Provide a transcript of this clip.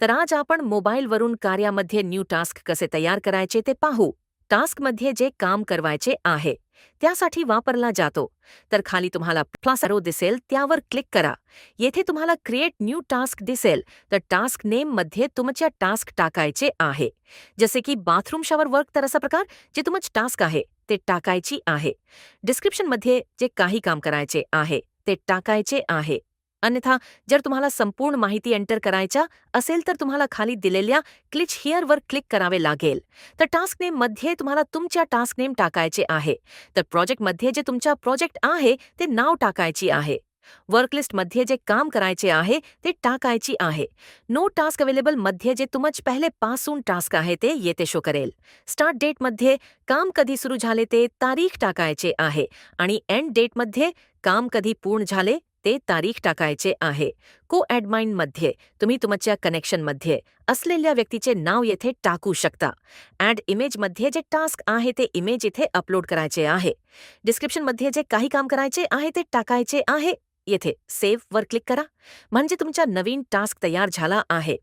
तर आज आपण मोबाईलवरून कार्यामध्ये न्यू टास्क कसे तयार करायचे ते पाहू. टास्कमध्ये जे काम करवायचे आहे त्यासाठी वापरला जातो. तर खाली तुम्हाला प्लस दिसेल त्यावर क्लिक करा. येथे तुम्हाला क्रिएट न्यू टास्क दिसेल तर टास्क नेममध्ये तुमच्या टास्क टाकायचे आहे. जसे की बाथरूम शॉवर वर्क तर असा प्रकार जे तुमचं टास्क आहे ते टाकायची आहे. डिस्क्रिप्शनमध्ये जे काही काम करायचे आहे ते टाकायचे आहे. अन्यथा जर तुम्हाला संपूर्ण माहिती एंटर करायच्या असेल तर तुम्हाला खाली दिलेल्या क्लिच हिअरवर क्लिक करावे लागेल. तर टास्क नेममध्ये तुम्हाला तुमच्या टास्क नेम टाकायचे आहे. तर प्रोजेक्टमध्ये जे तुमच्या प्रोजेक्ट आहे ते नाव टाकायची आहे. वर्कलिस्टमध्ये जे काम करायचे आहे ते टाकायची आहे. नो टास्क अवेलेबलमध्ये जे तुमच पहिले पासून टास्क आहे ते येते शो करेल. स्टार्ट डेटमध्ये काम कधी सुरू झाले ते तारीख टाकायचे आहे. आणि एंड डेटमध्ये काम कधी पूर्ण झाले ते तारीख टाकायचे आहे. को ॲडमाइनमध्ये तुम्ही तुमच्या कनेक्शनमध्ये असलेल्या व्यक्तीचे नाव येथे टाकू शकता. ॲड इमेजमध्ये जे टास्क आहे ते इमेज इथे अपलोड करायचे आहे. डिस्क्रिप्शनमध्ये जे काही काम करायचे आहे ते टाकायचे आहे. येथे सेव्ह वर क्लिक करा. म्हणजे तुमचा नवीन टास्क तयार झाला आहे.